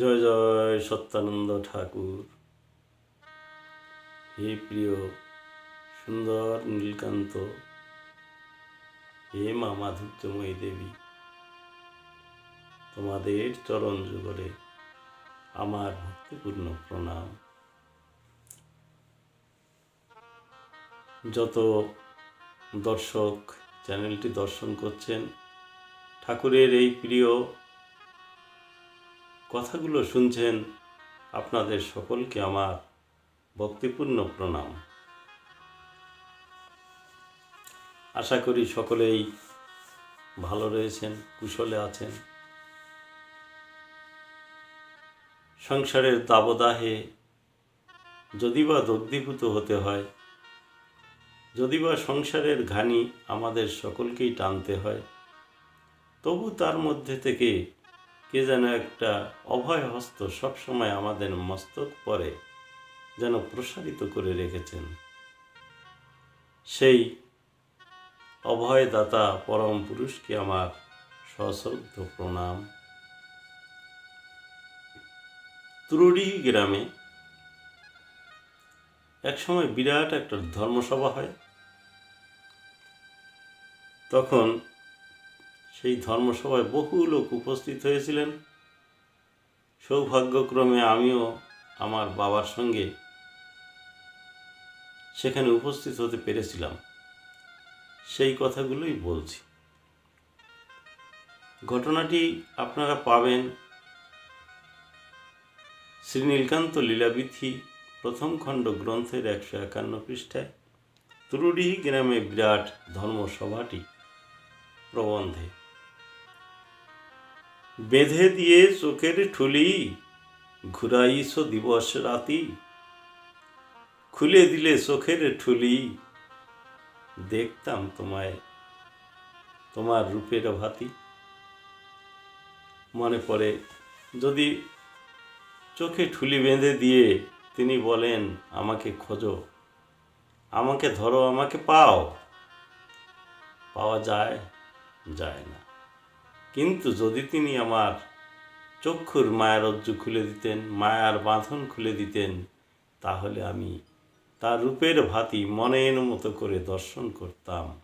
জয় জয় সত্যানন্দ ঠাকুর। হে প্রিয় সুন্দর নীলকান্ত, হে মা মাধুর্যময়ী দেবী, তোমাদের চরণ যুগলে আমার ভক্তিপূর্ণ প্রণাম। যত দর্শক চ্যানেলটি দর্শন করছেন, ঠাকুরের এই প্রিয় কথাগুলো শুনছেন আপনাদের সকলকে আমার ভক্তিপূর্ণ প্রণাম। আশা করি সকলেই ভালো রয়েছেন, কুশলে আছেন। সংসারের দাবদাহে যদি বা দগ্ধীভূত হতে হয় যদি বা সংসারের ঘানি আমাদের সকলকেই টানতে হয়, তবু তার মধ্যে থেকে কে যেন একটা অভয় হস্ত সবসময় আমাদের মস্তক পরে যেন প্রসারিত করে রেখেছেন। সেই অভয়দাতা পরম পুরুষকে আমার সশ্রদ্ধ প্রণাম। তুরুডি গ্রামে একসময় বিরাট একটা ধর্মসভা হয়। তখন সেই ধর্মসভায় বহু লোক উপস্থিত হয়েছিলেন। সৌভাগ্যক্রমে আমিও আমার বাবার সঙ্গে সেখানে উপস্থিত হতে পেরেছিলাম। সেই কথাগুলোই বলছি। ঘটনাটি আপনারা পাবেন শ্রী নীলকান্ত লীলাবিথি প্রথম খণ্ড গ্রন্থের একশো একান্ন পৃষ্ঠায়। তুরুডিহি গ্রামে বিরাট ধর্মসভাটি প্রবন্ধে। বেঁধে দিয়ে চোখের ঠুলি ঘুরাইছ দিবস রাতি। খুলে দিলে চোখের ঠুলি, দেখতাম তোমায়, তোমার রূপের ভাতি। মনে পড়ে, যদি চোখে ঠুলি বেঁধে দিয়ে তিনি বলেন, আমাকে খোঁজো, আমাকে ধরো, আমাকে পাও। পাওয়া যায় যায় না। কিন্তু যদি তিনি আমার চক্ষুর মায়ার রজ্জু খুলে দিতেন, মায়ার বাঁধন খুলে দিতেন, তাহলে আমি তার রূপের ভাতি মনের মতো করে দর্শন করতাম।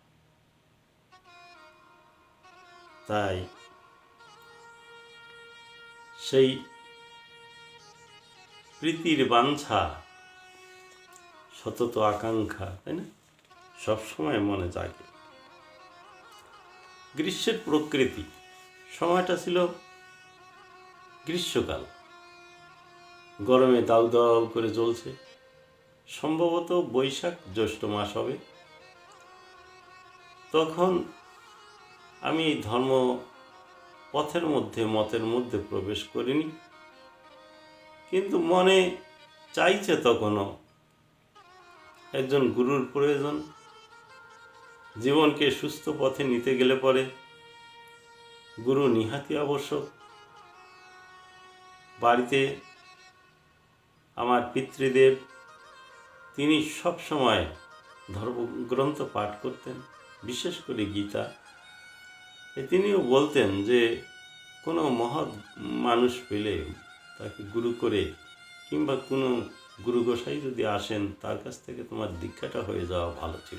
তাই সেই প্রীতির বাঞ্ছা, সতত আকাঙ্ক্ষা, তাই না? সবসময় মনে জাগে। গ্রীষ্মের প্রকৃতি সময়টা ছিল গ্রীষ্মকাল। গরমে দাউ দাউ করে জ্বলছে। সম্ভবত বৈশাখ জ্যৈষ্ঠ মাস হবে। তখন আমি ধর্ম পথের মধ্যে, মতের মধ্যে প্রবেশ করিনি। কিন্তু মনে চাইছে তখনও একজন গুরুর প্রয়োজন। জীবনকে সুস্থ পথে নিতে গেলে পরে গুরু নিহাতি আবশ্যক বাড়িতে আমার পিতৃদেব, তিনি সব সময় ধর্মগ্রন্থ পাঠ করতেন, বিশেষ করে গীতা। তিনিও বলতেন যে, কোনো মহৎ মানুষ পেলে তাকে গুরু করে, কিংবা কোনো গুরু গোসাই যদি আসেন, তার কাছ থেকে তোমার দীক্ষাটা হয়ে যাওয়া ভালো ছিল।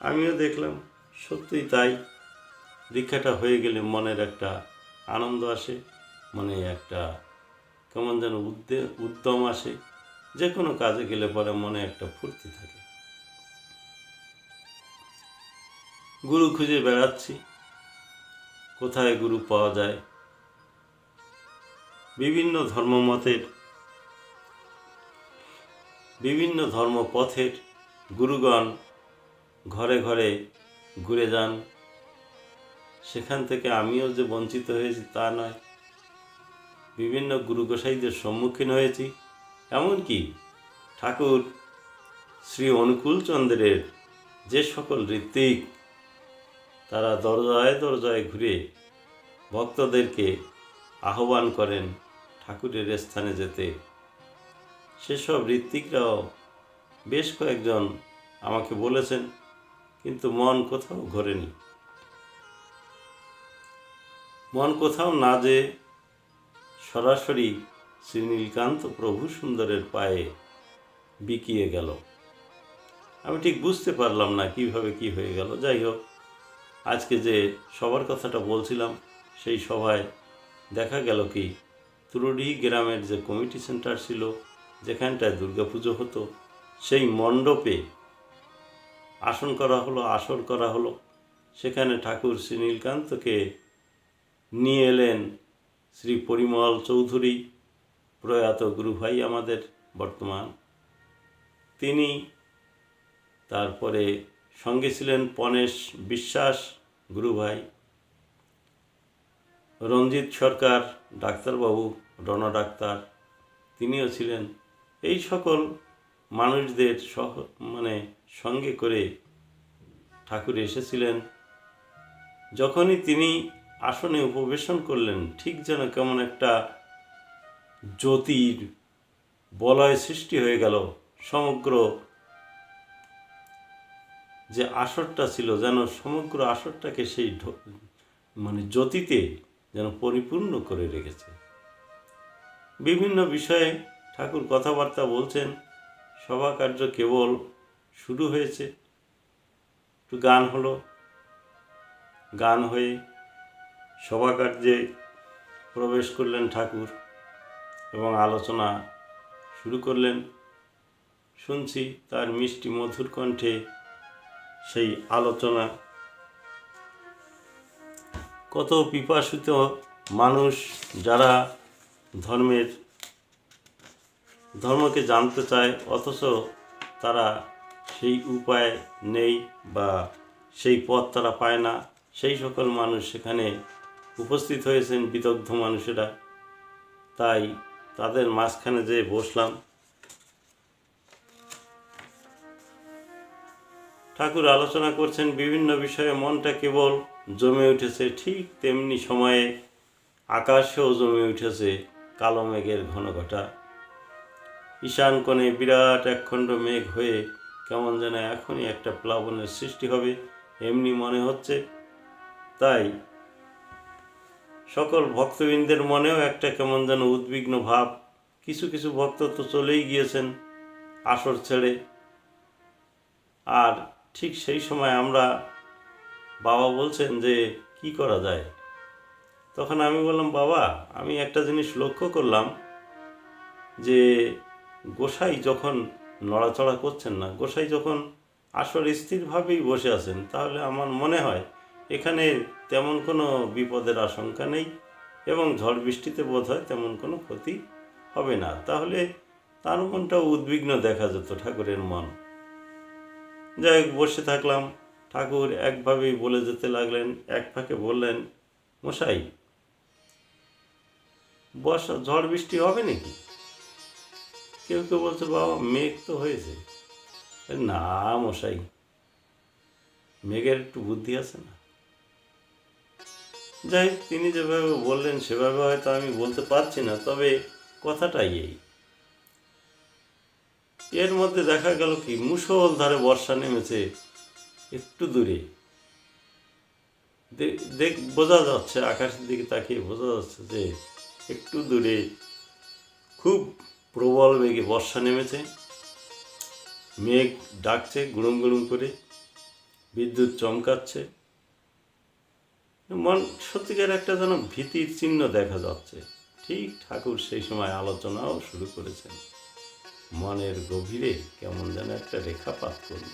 আমিও দেখলাম, সত্যিই তাই। দীক্ষাটা হয়ে গেলে মনের একটা আনন্দ আসে, মনে একটা কেমন যেন উদ্দে, উদ্যম আসে। যে কোনো কাজে গেলে পরে মনে একটা ফুর্তি থাকে। গুরু খুঁজে বেড়াচ্ছি, কোথায় গুরু পাওয়া যায়? বিভিন্ন ধর্মমতের, বিভিন্ন ধর্মপথের গুরুগণ ঘরে ঘরে ঘুরে যান। সেখান থেকে আমিও যে বঞ্চিত হয়েছি তা নয়। বিভিন্ন গুরু গোসাইদের সম্মুখীন হয়েছি। এমনকি ঠাকুর শ্রী অনুকূল চন্দ্রের যে সকল ঋত্বিক, তারা দরজায় দরজায় ঘুরে ভক্তদেরকে আহ্বান করেন ঠাকুরের স্থানে যেতে। সেসব ঋত্বিকরাও বেশ কয়েকজন আমাকে বলেছেন, কিন্তু মন কোথাও ঘোরেনি। মন কোথাও না যে সরাসরি শ্রী নীলকান্ত প্রভু সুন্দরের পায়ে বিকিয়ে গেল। আমি ঠিক বুঝতে পারলাম না কীভাবে কি হয়ে গেল। যাই হোক, আজকে যে সবার কথাটা বলছিলাম, সেই সভায় দেখা গেল কি, তুরুডি গ্রামের যে কমিটি সেন্টার ছিল, যেখানটায় দুর্গাপুজো হতো, সেই মণ্ডপে আসন করা হলো, আসর করা হলো। সেখানে ঠাকুর শ্রী নীলকান্তকে নিয়ে এলেন শ্রী পরিমল চৌধুরী, প্রয়াত গুরুভাই আমাদের বর্তমান। তিনি তারপরে সঙ্গে ছিলেন পনেশ বিশ্বাস গুরুভাই রঞ্জিত সরকার ডাক্তারবাবু, রণ ডাক্তার, তিনিও ছিলেন। এই সকল মানুষদের সহ মানে সঙ্গে করে ঠাকুর এসেছিলেন। যখনই তিনি আসনে উপবেশন করলেন, ঠিক যেন কেমন একটা জ্যোতির বলয় সৃষ্টি হয়ে গেল, সমগ্র যে আসরটা ছিল যেন সমগ্র আসরটাকে সেই মানে জ্যোতিতে যেন পরিপূর্ণ করে রেখেছে। বিভিন্ন বিষয়ে ঠাকুর কথাবার্তা বলছেন, সভা কার্য কেবল শুরু হয়েছে, একটু গান হলো, গান হয়ে সভা কার্যে প্রবেশ করলেন ঠাকুর এবং আলোচনা শুরু করলেন। শুনছি তার মিষ্টি মধুর কণ্ঠে সেই আলোচনা। কত পিপাসিত মানুষ যারা ধর্মের, ধর্মকে জানতে চায়, অথচ তারা সেই উপায় নেই বা সেই পথ তারা পায় না। সেই সকল মানুষ সেখানে উপস্থিত হয়েছেন বিদগ্ধ মানুষেরা। তাই তাদের মাঝখানে যে বসলাম। ঠাকুর আলোচনা করছেন বিভিন্ন বিষয়ে, মনটা কেবল জমে উঠেছে। ঠিক তেমনি সময়ে আকাশেও জমে উঠেছে কালো মেঘের ঘন ঘটা। ঈশান কোণে বিরাট একখণ্ড মেঘ হয়ে কেমন যেন এখনই একটা প্লাবনের সৃষ্টি হবে, এমনি মনে হচ্ছে। তাই সকল ভক্তবৃন্দের মনেও একটা কেমন যেন উদ্বিগ্ন ভাব। কিছু কিছু ভক্ত তো চলেই গিয়েছেন আসর ছেড়ে। আর ঠিক সেই সময় আমরা বাবা বলছেন যে, কি করা যায়? তখন আমি বললাম, বাবা, আমি একটা জিনিস লক্ষ্য করলাম যে, গোসাই যখন নড়াচড়া করছেন না, গোসাই যখন আসর স্থিরভাবেই বসে আছেন, তাহলে আমার মনে হয় এখানে তেমন কোনো বিপদের আশঙ্কা নেই এবং ঝড় বৃষ্টিতে বোধ হয় তেমন কোনো ক্ষতি হবে না। তাহলে তার মনটাও উদ্বিগ্ন দেখা যেত ঠাকুরের মন। যাই হোক, বসে থাকলাম। ঠাকুর একভাবেই বলে যেতে লাগলেন, এক ফাঁকে বললেন, মশাই, বর্ষা, ঝড় বৃষ্টি হবে নাকি? কেউ কেউ বলছে, বাবা, মেঘ তো হয়েছে। না মশাই, মেঘের একটু বুদ্ধি আছে না। যাই তিনি যেভাবে বললেন, সেভাবে হয়তো আমি বলতে পারছি না, তবে কথাটাই এই। এর মধ্যে দেখা গেল কি মুষল ধারে বর্ষা নেমেছে একটু দূরে। দেখ, বোঝা যাচ্ছে, আকাশের দিকে তাকিয়ে বোঝা যাচ্ছে যে একটু দূরে খুব প্রবল বেগে বর্ষা নেমেছে। মেঘ ডাকছে, গুড়ুম গুড়ুম করে, বিদ্যুৎ চমকাচ্ছে। মন সত্যিকার একটা যেন ভীতির চিহ্ন দেখা যাচ্ছে। ঠিক ঠাকুর সেই সময় আলোচনাও শুরু করেছেন। মনের গভীরে কেমন যেন একটা রেখাপাত করল।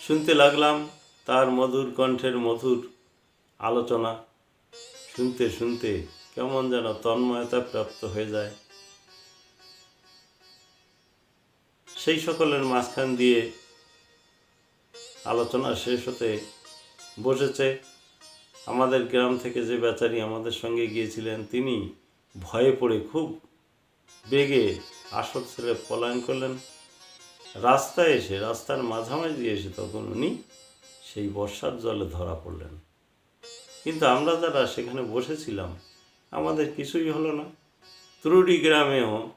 শুনতে লাগলাম তার মধুর কণ্ঠের মধুর আলোচনা। শুনতে শুনতে কেমন যেন তন্ময়তা প্রাপ্ত হয়ে যায়। সেই সকলের মাঝখান দিয়ে আলোচনা শেষ হতে বসেছে। আমাদের গ্রাম থেকে যে বেচারি আমাদের সঙ্গে গিয়েছিলেন, তিনি ভয়ে পড়ে খুব বেগে আসর ছেড়ে পলায়ন করলেন। রাস্তায় এসে, রাস্তার মাঝামাঝি এসে তখন উনি সেই বর্ষার জলে ধরা পড়লেন। কিন্তু আমরা যারা সেখানে বসেছিলাম, আমাদের কিছুই হলো না। ত্রুটি গ্রামেও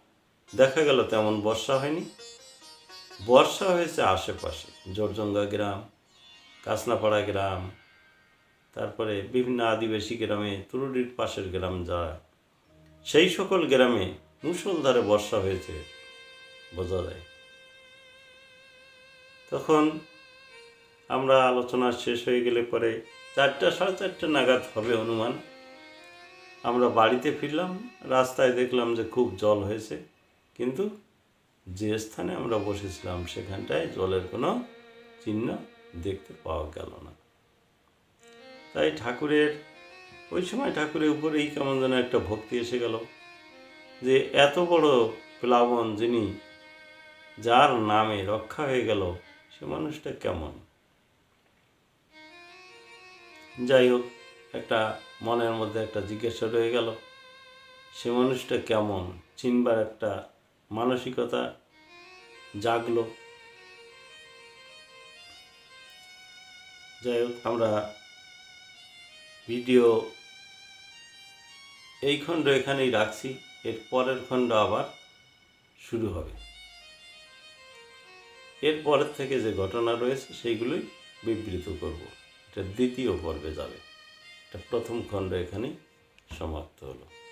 দেখা গেল তেমন বর্ষা হয়নি। বর্ষা হয়েছে আশেপাশে, জোরজঙ্গা গ্রাম। কাসনাপাড়া গ্রাম, তারপরে বিভিন্ন আদিবাসী গ্রামে তুরুডির পাশের গ্রাম যারা, সেই সকল গ্রামে মুষলধারে বর্ষা হয়েছে, বোঝা যায়। তখন আমরা আলোচনা শেষ হয়ে গেলে পরে চারটা, সাড়ে চারটে নাগাদ হবে অনুমান আমরা বাড়িতে ফিরলাম, রাস্তায় দেখলাম যে খুব জল হয়েছে, কিন্তু যে স্থানে আমরা বসেছিলাম সেখানটায় জলের কোনো চিহ্ন দেখতে পাওয়া গেল না। তাই ঠাকুরের, ওই সময় ঠাকুরের উপরেই কেমন যেন একটা ভক্তি এসে গেল যে এত বড় প্লাবন যিনি, যার নামে রক্ষা হয়ে গেল সে মানুষটা কেমন? যাই হোক, একটা মনের মধ্যে একটা জিজ্ঞাসা রয়ে গেল, সে মানুষটা কেমন? চিনবার একটা মানসিকতা জাগলো। যাই হোক, আমরা ভিডিও এই খণ্ড এখানেই রাখছি, এর পরের খণ্ড আবার শুরু হবে। এর পরের থেকে যে ঘটনা রয়েছে, সেইগুলোই বিবৃত করব। এটা দ্বিতীয় পর্বে যাবে। এটা প্রথম খণ্ড এখানেই সমাপ্ত হলো।